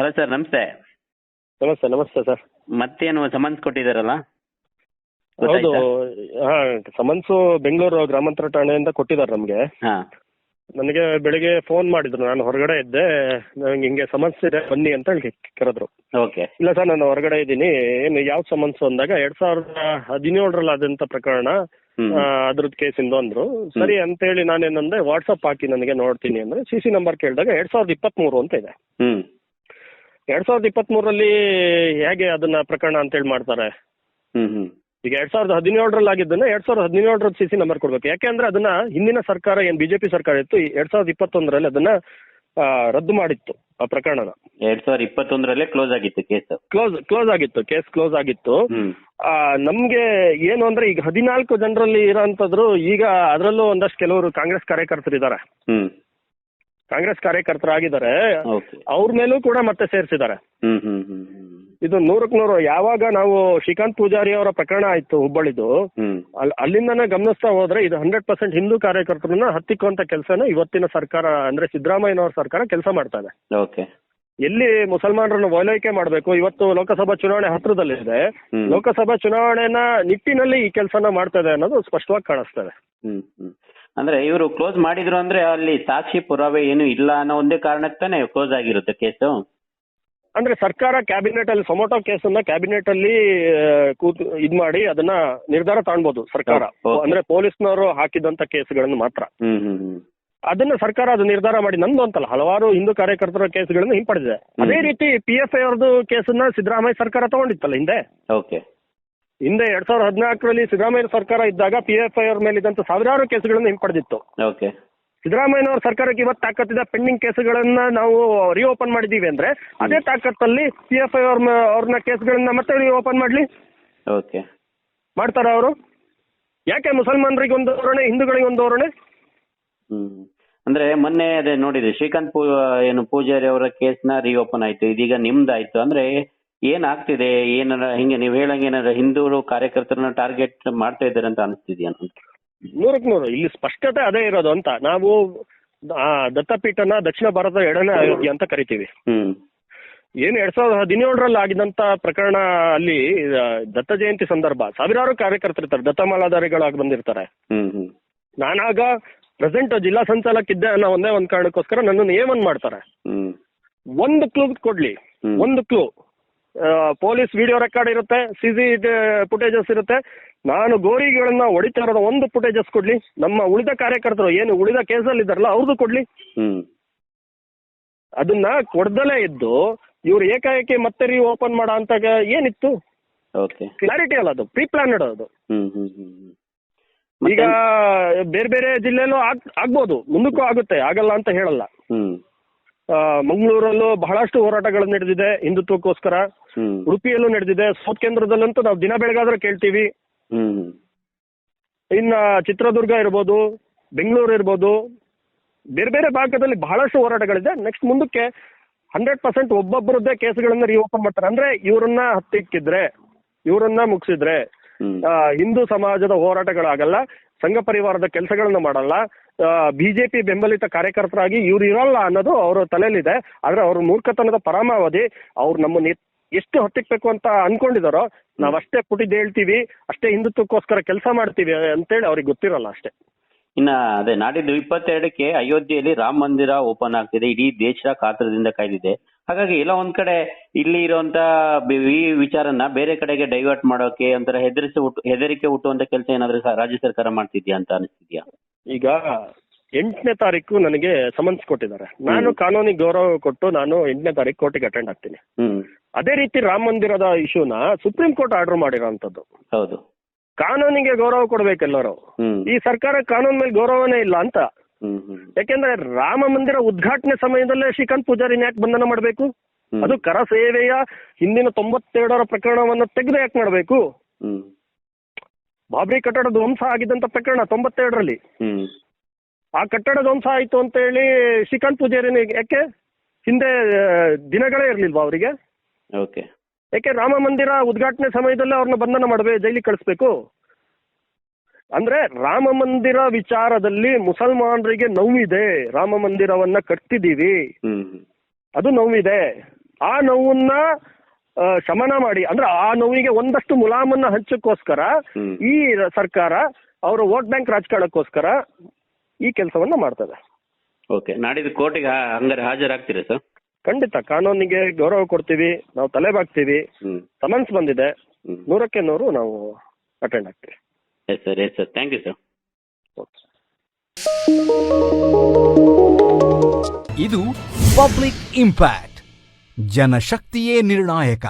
Hello sir ನಮಸ್ತೆ. ನಮಸ್ತೆ ನಮಸ್ತೆ ಸರ್ ಮತ್ತೇನು ಸಮನ್ಸ್ ಕೊಟ್ಟಿದ್ದಾರಲ್ಲ? ಹೌದು. ಸಮನ್ಸ್ ಹಾ ಸಮನ್ಸು ಬೆಂಗಳೂರು ಗ್ರಾಮಾಂತರ ಠಾಣೆಯಿಂದ ಕೊಟ್ಟಿದ್ದಾರೆ ನಮಗೆ. ಹಾ. ನನಗೆ ಬೆಳಿಗ್ಗೆ ಫೋನ್ ಮಾಡಿದ್ರು. ನಾನು ಹೊರಗಡೆ ಇದ್ದೆ. ನಂಗೆ ಹಿಂಗೆ ಸಮನ್ಸ್ ಇದೆ ಬನ್ನಿ ಅಂತ ಹೇಳಿ ಕರೆದ್ರು ಓಕೆ. ಇಲ್ಲ ಸರ್ ನಾನು ಹೊರಗಡೆ ಇದ್ದೀನಿ. ಏನು ಯಾವ ಸಮನ್ಸ್ ಅಂದಾಗ ಎರಡ್ ಸಾವಿರದ ಹದಿನೇಳರಲ್ಲಿ ಆದಂತ ಪ್ರಕರಣ. ಆ, ಅದ್ರದ್ದು ಕೇಸಿಂದ ಅಂದ್ರು. ಸರಿ ಅಂತ ಹೇಳಿ ನಾನೇನಂದ್ರೆ ವಾಟ್ಸಪ್ ಹಾಕಿ ನನಗೆ ನೋಡ್ತೀನಿ ಅಂದ್ರೆ ಸಿ ಸಿ ನಂಬರ್ ಕೇಳಿದಾಗ ಎರಡ್ ಸಾವಿರದ ಇಪ್ಪತ್ಮೂರು ಅಂತ ಇದೆ. ಹ್ಮ್. ಎರಡ್ ಸಾವಿರದ ಇಪ್ಪತ್ಮೂರರಲ್ಲಿ ಹೇಗೆ ಅದನ್ನ ಪ್ರಕರಣ ಅಂತೇಳಿ ಮಾಡ್ತಾರೆ? ಹ್ಮ್ ಹ್ಮ್. ಈಗ ಎರಡ್ ಸಾವಿರದ ಹದಿನೇಳರಲ್ಲಿ ಆಗಿದ್ದನ್ನ ಎರಡ್ ಸಾವಿರದ ಹದಿನೇಳರ ಸಿ ಸಿ ನಂಬರ್ ಕೊಡ್ಬೇಕು. ಯಾಕೆಂದ್ರೆ ಅದನ್ನ ಹಿಂದಿನ ಸರ್ಕಾರ ಏನ್ ಬಿಜೆಪಿ ಸರ್ಕಾರ ಇತ್ತು ಎರಡ್ ಸಾವಿರದ ಇಪ್ಪತ್ತೊಂದರಲ್ಲಿ ಅದನ್ನ ಆ, ರದ್ದು ಮಾಡಿತ್ತು ಆ ಪ್ರಕರಣನ. ಎರಡ್ ಸಾವಿರದ ಇಪ್ಪತ್ತೊಂದರಲ್ಲೇ ಕ್ಲೋಸ್ ಆಗಿತ್ತು ಕೇಸ್. ಕ್ಲೋಸ್ ಕ್ಲೋಸ್ ಆಗಿತ್ತು ಕೇಸ್ ಕ್ಲೋಸ್ ಆಗಿತ್ತು. ಹ್ಮ್. ಆ, ನಮ್ಗೆ ಏನು ಅಂದ್ರೆ ಈಗ ಹದಿನಾಲ್ಕು ಜನರಲ್ಲಿ ಇರೋಂಥದ್ರು ಈಗ ಅದರಲ್ಲೂ ಒಂದಷ್ಟು ಕೆಲವರು ಕಾಂಗ್ರೆಸ್ ಕಾರ್ಯಕರ್ತರು ಇದ್ದಾರೆ ಹ್ಮ್. ಕಾಂಗ್ರೆಸ್ ಕಾರ್ಯಕರ್ತರಾಗಿದ್ದಾರೆ. ಅವ್ರ ಮೇಲೂ ಕೂಡ ಮತ್ತೆ ಸೇರಿಸಿದ್ದಾರೆ. ಇದು ನೂರಕ್ ನೂರು ಯಾವಾಗ ನಾವು ಶ್ರೀಕಾಂತ್ ಪೂಜಾರಿ ಅವರ ಪ್ರಕರಣ ಆಯ್ತು ಹುಬ್ಬಳ್ಳಿದು ಅಲ್ಲಿಂದನೇ ಗಮನಿಸ್ತಾ ಹೋದ್ರೆ ಇದು ಹಂಡ್ರೆಡ್ ಪರ್ಸೆಂಟ್ ಹಿಂದೂ ಕಾರ್ಯಕರ್ತರನ್ನ ಹತ್ತಿಕ್ಕುವಂತ ಕೆಲಸನ ಇವತ್ತಿನ ಸರ್ಕಾರ ಅಂದ್ರೆ ಸಿದ್ದರಾಮಯ್ಯನವರ ಸರ್ಕಾರ ಕೆಲಸ ಮಾಡ್ತಾ ಇದೆ. ಓಕೆ ಎಲ್ಲಿ ಮುಸಲ್ಮಾನರನ್ನು ಓಲೈಕೆ ಮಾಡಬೇಕು? ಇವತ್ತು ಲೋಕಸಭಾ ಚುನಾವಣೆ ಹತ್ರದಲ್ಲಿದೆ. ಲೋಕಸಭಾ ಚುನಾವಣೆನ ನಿಟ್ಟಿನಲ್ಲಿ ಈ ಕೆಲಸನ ಮಾಡ್ತಾ ಇದೆ ಅನ್ನೋದು ಸ್ಪಷ್ಟವಾಗಿ ಕಾಣಿಸ್ತದೆ ಅಂದ್ರೆ ಇವರು ಕ್ಲೋಸ್ ಮಾಡಿದ್ರು ಅಂದ್ರೆ ಅಲ್ಲಿ ಸಾಕ್ಷಿ ಪುರಾವೆ ಏನು ಇಲ್ಲ ಅನ್ನೋ ಒಂದೇ ಕಾರಣಕ್ಕೆ ತಾನೇ ಕ್ಲೋಸ್ ಆಗಿರುತ್ತೆ ಕೇಸು ಅಂದ್ರೆ ಸರ್ಕಾರ ಕ್ಯಾಬಿನೆಟ್ ಅಲ್ಲಿ ಸೊಮೋಟೋ ಕೇಸನ್ನ ಕ್ಯಾಬಿನೆಟ್ ಅಲ್ಲಿ ಆ, ಕೂತು ಇದ್ ಮಾಡಿ ಅದನ್ನ ನಿರ್ಧಾರ ತಗೊಳ್ಬೋದು ಸರ್ಕಾರ. ಓ- ಓಕೆ. ಅಂದ್ರೆ ಪೊಲೀಸ್ನವರು ಹಾಕಿದಂತ ಕೇಸ್ಗಳನ್ನು ಮಾತ್ರ. ಹ್ಮ್ ಹ್ಮ್ ಹ್ಮ್. ಅದನ್ನ ಸರ್ಕಾರ ಅದು ನಿರ್ಧಾರ ಮಾಡಿ ನಂದು ಅಂತಲ್ಲ ಹಲವಾರು ಹಿಂದೂ ಕಾರ್ಯಕರ್ತರ ಕೇಸ್ಗಳನ್ನು ಹಿಂಪಡೆದಿದೆ. ಅದೇ ರೀತಿ ಪಿ ಎಫ್ ಐ ಅವ್ರದ್ದು ಕೇಸನ್ನ ಸಿದ್ದರಾಮಯ್ಯ ಸರ್ಕಾರ ತಗೊಂಡಿತ್ತಲ್ಲ ಹಿಂದೆ? ಓಕೆ. ಹಿಂದೆ ಎರಡ್ ಸಾವಿರದ ಹದಿನಾಲ್ಕರಲ್ಲಿ ಸಿದ್ದರಾಮಯ್ಯ ಸರ್ಕಾರ ಇದ್ದಾಗ ಪಿ ಎಫ್ ಐ ಅವ್ರ ಮೇಲೆ ಇದ್ದಂತ ಸಾವಿರಾರು ಕೇಸುಗಳನ್ನು ಹಿಂಪಡೆದಿತ್ತು ಓಕೆ. ಸಿದ್ದರಾಮಯ್ಯನವರ ಸರ್ಕಾರಕ್ಕೆ ಇವತ್ತು ತಾಕತ್ತಿದ ಪೆಂಡಿಂಗ್ ಕೇಸುಗಳನ್ನ ನಾವು ರಿಓಪನ್ ಮಾಡಿದೀವಿ ಅಂದ್ರೆ ಅದೇ ತಾಕತ್ತಲ್ಲಿ ಪಿ ಎಫ್ ಐ ಅವ್ರ ಅವ್ರನ್ನ ಕೇಸ್ಗಳನ್ನ ಮತ್ತೆ ರಿಓಪನ್ ಮಾಡ್ಲಿ. ಓಕೆ. ಮಾಡ್ತಾರ ಅವರು? ಯಾಕೆ ಮುಸಲ್ಮಾನರಿಗೆ ಒಂದು ಧೋರಣೆ ಹಿಂದೂಗಳಿಗೆ ಒಂದು ಧೋರಣೆ ಹ್ಮ್. ಅಂದ್ರೆ ಮೊನ್ನೆ ಅದೇ ನೋಡಿದ್ರಿ ಶ್ರೀಕಾಂತ್ ಪೂ ಏನು ಪೂಜಾರಿ ಅವರ ಕೇಸ್ನ ರಿಓಪನ್ ಆಯ್ತು ಇದೀಗ ನಿಮ್ದಾಯ್ತು. ಅಂದ್ರೆ ಏನಾಗ್ತಿದೆ? ಏನಾರ ಹಿಂಗೆ ನೀವು ಹೇಳಂಗ ಏನಾರ ಹಿಂದೂ ಕಾರ್ಯಕರ್ತರನ್ನ ಟಾರ್ಗೆಟ್ ಮಾಡ್ತಾ ಇದ್ದಾರೆ ಅಂತ ಅನಿಸ್ತಿದ್ಯಾ ನೂರಕ್ಕೆ ನೂರು. ಇಲ್ಲಿ ಸ್ಪಷ್ಟತೆ ಅದೇ ಇರೋದು ಅಂತ. ನಾವು ಆ, ದತ್ತಪೀಠನ ದಕ್ಷಿಣ ಭಾರತದ ಎರಡನೇ ಅಯೋಧ್ಯೆ ಅಂತ ಕರಿತೀವಿ. ಹ್ಮ್. ಏನು ಎರಡ್ ಸಾವಿರದ ಹದಿನೇಳರಲ್ಲಿ ಆಗಿದಂತ ಪ್ರಕರಣ ಅಲ್ಲಿ ಆ, ದತ್ತ ಜಯಂತಿ ಸಂದರ್ಭ. ಸಾವಿರಾರು ಕಾರ್ಯಕರ್ತರಿರ್ತಾರೆ ದತ್ತಮಾಲಾಧಾರಿಗಳಾಗಿ ಬಂದಿರ್ತಾರೆ. ಹ್ಮ್ ಹ್ಮ್. ನಾನಾಗ ಪ್ರೆಸೆಂಟ್ ಜಿಲ್ಲಾ ಸಂಚಾಲಕ ಇದ್ದೆ ಅನ್ನೋ ಒಂದೇ ಒಂದ್ ಕಾರಣಕ್ಕೋಸ್ಕರ ನನ್ನನ್ನು ಏಮನ್ ಮಾಡ್ತಾರೆ. ಹ್ಮ್. ಒಂದು ಕ್ಲೂ ಕೊಡ್ಲಿ. ಹ್ಮ್. ಒಂದು ಕ್ಲೂ ಪೊಲೀಸ್ ವಿಡಿಯೋ ರೆಕಾರ್ಡ್ ಇರುತ್ತೆ ಸಿಸಿ ಫುಟೇಜಸ್ ಇರುತ್ತೆ. ನಾನು ಗೋರಿಗಳನ್ನ ಹೊಡಿತಾ ಇರೋದು ಒಂದು ಫುಟೇಜಸ್ ಕೊಡ್ಲಿ. ನಮ್ಮ ಉಳಿದ ಕಾರ್ಯಕರ್ತರು ಏನು ಉಳಿದ ಕೇಸಲ್ಲಿ ಇದ್ದಾರಲ್ಲ ಅವ್ರದ್ದು ಕೊಡ್ಲಿ. ಹ್ಮ್. ಅದನ್ನ ಕೊಡ್ದಲೇ ಇದ್ದು ಇವ್ರು ಏಕಾಏಕಿ ಮತ್ತೆ ರೀ ಓಪನ್ ಮಾಡೋ ಅಂತ ಏನಿತ್ತು? ಓಕೆ. ಕ್ಲಾರಿಟಿ ಅಲ್ಲ ಅದು ಪ್ರೀ ಪ್ಲಾನ್ ಅದು ಈಗ ಬೇರೆ ಬೇರೆ ಜಿಲ್ಲೆಲ್ಲೂ ಆಗ್ ಆಗ್ಬೋದು ಮುಂದಕ್ಕೂ ಆಗುತ್ತೆ ಆಗಲ್ಲ ಅಂತ ಹೇಳಲ್ಲ. ಮಂಗಳೂರಲ್ಲೂ ಬಹಳಷ್ಟು ಹೋರಾಟಗಳು ನಡೆದಿದೆ ಹಿಂದುತ್ವಕ್ಕೋಸ್ಕರ. ಉಡುಪಿಯಲ್ಲೂ ನಡೆದಿದೆ. ಸೌತ್ ಕೇಂದ್ರದಲ್ಲಂತೂ ನಾವು ದಿನ ಬೆಳಗಾದ್ರೆ ಕೇಳ್ತೀವಿ ಇನ್ನ ಚಿತ್ರದುರ್ಗ ಇರ್ಬೋದು ಬೆಂಗಳೂರು ಇರ್ಬೋದು ಬೇರೆ ಬೇರೆ ಭಾಗದಲ್ಲಿ ಬಹಳಷ್ಟು ಹೋರಾಟಗಳಿದೆ. ನೆಕ್ಸ್ಟ್ ಮುಂದಕ್ಕೆ ಹಂಡ್ರೆಡ್ ಪರ್ಸೆಂಟ್ ಒಬ್ಬೊಬ್ಬರದ್ದೇ ಕೇಸ್ಗಳನ್ನ ರಿಓಪನ್ ಮಾಡ್ತಾರೆ. ಅಂದ್ರೆ ಇವರನ್ನ ಹತ್ತಿಕ್ಕಿದ್ರೆ ಇವರನ್ನ ಮುಗಿಸಿದ್ರೆ ಹಿಂದೂ ಸಮಾಜದ ಹೋರಾಟಗಳಾಗಲ್ಲ ಸಂಘ ಪರಿವಾರದ ಕೆಲಸಗಳನ್ನ ಮಾಡಲ್ಲ ಬಿಜೆಪಿ ಬೆಂಬಲಿತ ಕಾರ್ಯಕರ್ತರಾಗಿ ಇವ್ರು ಇರಲ್ಲ ಅನ್ನೋದು ಅವರ ತಲೆಯಲ್ಲಿದೆ. ಆದ್ರೆ ಅವ್ರ ಮೂರ್ಖತನದ ಪರಮಾವಧಿ ಅವ್ರು ನಮ್ಮ ಎಷ್ಟು ಹತ್ತಿಕ್ಬೇಕು ಅಂತ ಅನ್ಕೊಂಡಿದಾರೋ ನಾವ್ ಅಷ್ಟೇ ಪುಟಿದ್ ಹೇಳ್ತೀವಿ, ಅಷ್ಟೇ ಹಿಂದುತ್ವಕ್ಕೋಸ್ಕರ ಕೆಲಸ ಮಾಡ್ತೀವಿ ಅಂತೇಳಿ ಅವ್ರಿಗೆ ಗೊತ್ತಿರಲ್ಲ ಅಷ್ಟೇ. ಇನ್ನ ಅದೇ ನಾಡಿದ್ದು ಇಪ್ಪತ್ತೆರಡಕ್ಕೆ ಅಯೋಧ್ಯೆಯಲ್ಲಿ ರಾಮ ಮಂದಿರ ಓಪನ್ ಆಗ್ತಿದೆ, ಇಡೀ ದೇಶ ಕಾತರದಿಂದ ಕಾಯ್ದಿದೆ. ಹಾಗಾಗಿ ಎಲ್ಲ ಒಂದ್ ಕಡೆ ಇಲ್ಲಿ ಇರುವಂತ ಈ ವಿಚಾರನ ಬೇರೆ ಕಡೆಗೆ ಡೈವರ್ಟ್ ಮಾಡೋಕೆ ಒಂಥರ ಹೆದರಿಸಿ ಹುಟ್ಟು ಹೆದರಿಕೆ ಹುಟ್ಟುವಂತ ಕೆಲಸ ಏನಾದ್ರೂ ರಾಜ್ಯ ಸರ್ಕಾರ ಮಾಡ್ತಿದ್ಯಾ ಅಂತ ಅನಿಸ್ತಿದ್ಯಾ? ಈಗ ಎಂಟನೇ ತಾರೀಕು ನನಗೆ ಸಮನ್ಸ್ ಕೊಟ್ಟಿದ್ದಾರೆ. ನಾನು ಕಾನೂನಿಗೆ ಗೌರವ ಕೊಟ್ಟು ನಾನು ಎಂಟನೇ ತಾರೀಕು ಕೋರ್ಟಿಗೆ ಅಟೆಂಡ್ ಆಗ್ತೀನಿ. ಅದೇ ರೀತಿ ರಾಮ ಮಂದಿರದ ಇಶ್ಯೂನ ಸುಪ್ರೀಂ ಕೋರ್ಟ್ ಆರ್ಡರ್ ಮಾಡಿರೋಂಥದ್ದು. ಹೌದು. ಕಾನೂನಿಗೆ ಗೌರವ ಕೊಡ್ಬೇಕೆಲ್ಲರೂ ಈ ಸರ್ಕಾರ ಕಾನೂನ್ ಮೇಲೆ ಗೌರವನೇ ಇಲ್ಲ ಅಂತ. ಯಾಕೆಂದ್ರೆ ರಾಮ ಮಂದಿರ ಉದ್ಘಾಟನೆ ಸಮಯದಲ್ಲೇ ಶ್ರೀಕಾಂತ್ ಪೂಜಾರಿ ಯಾಕೆ ಬಂಧನ ಮಾಡಬೇಕು? ಅದು ಕರ ಸೇವೆಯ ಹಿಂದಿನ ತೊಂಬತ್ತೆರಡರ ಪ್ರಕರಣವನ್ನು ತೆಗೆದು ಯಾಕೆ ಮಾಡಬೇಕು? ಬಾಬ್ರಿ ಕಟ್ಟಡ ಧ್ವಂಸ ಆಗಿದ್ದಂತ ಪ್ರಕರಣ ತೊಂಬತ್ತೆರಡರಲ್ಲಿ. ಹ್ಮ್. ಆ ಕಟ್ಟಡ ಧ್ವಂಸ ಆಯ್ತು ಅಂತ ಹೇಳಿ ಶ್ರೀಕಾಂತ್ ಪೂಜಾರಿನ ಯಾಕೆ ಹಿಂದೆ ದಿನಗಳೇ ಇರ್ಲಿಲ್ವಾ ಅವರಿಗೆ? ಓಕೆ. ಯಾಕೆ ರಾಮ ಮಂದಿರ ಉದ್ಘಾಟನೆ ಸಮಯದಲ್ಲಿ ಅವ್ರನ್ನ ಬಂಧನ ಮಾಡಬೇಕು ಜೈಲಿ ಕಳಿಸ್ಬೇಕು? ಅಂದ್ರೆ ರಾಮ ಮಂದಿರ ವಿಚಾರದಲ್ಲಿ ಮುಸಲ್ಮಾನರಿಗೆ ನೋವಿದೆ ರಾಮ ಮಂದಿರವನ್ನ ಹ್ಮ್. ಅದು ನೋವಿದೆ. ಆ ನೋವನ್ನ ಶಮನ ಮಾಡಿ. ಅಂದ್ರೆ ಆ ನೋವಿಗೆ ಒಂದಷ್ಟು ಮುಲಾಮನ್ನ ಹಂಚಕ್ಕೋಸ್ಕರ ಈ ಸರ್ಕಾರ ಅವರ ವೋಟ್ ಬ್ಯಾಂಕ್ ರಾಜಕಾರಣಕ್ಕೋಸ್ಕರ ಈ ಕೆಲಸವನ್ನ ಮಾಡ್ತದೆ. ಓಕೆ. ನಾಡಿದ್ದು ಕೋರ್ಟಿಗೆ ಹಂಗಾರೆ ಹಾಜರಾಗ್ತೀರಿ ಸರ್? ಖಂಡಿತ. ಕಾನೂನಿಗೆ ಗೌರವ ಕೊಡ್ತೀವಿ. ನಾವು ತಲೆ ಬಾಕ್ತೀವಿ ಸಮನ್ಸ್ ಬಂದಿದೆ. ನೂರಕ್ಕೆ ನೂರು ನಾವು ಅಟೆಂಡ್ ಆಗ್ತೀವಿ. Yes sir yes sir. Thank you sir. Okay. ಇದು ಪಬ್ಲಿಕ್ ಇಂಪ್ಯಾಕ್ಟ್. ಜನಶಕ್ತಿಯೇ ನಿರ್ಣಾಯಕ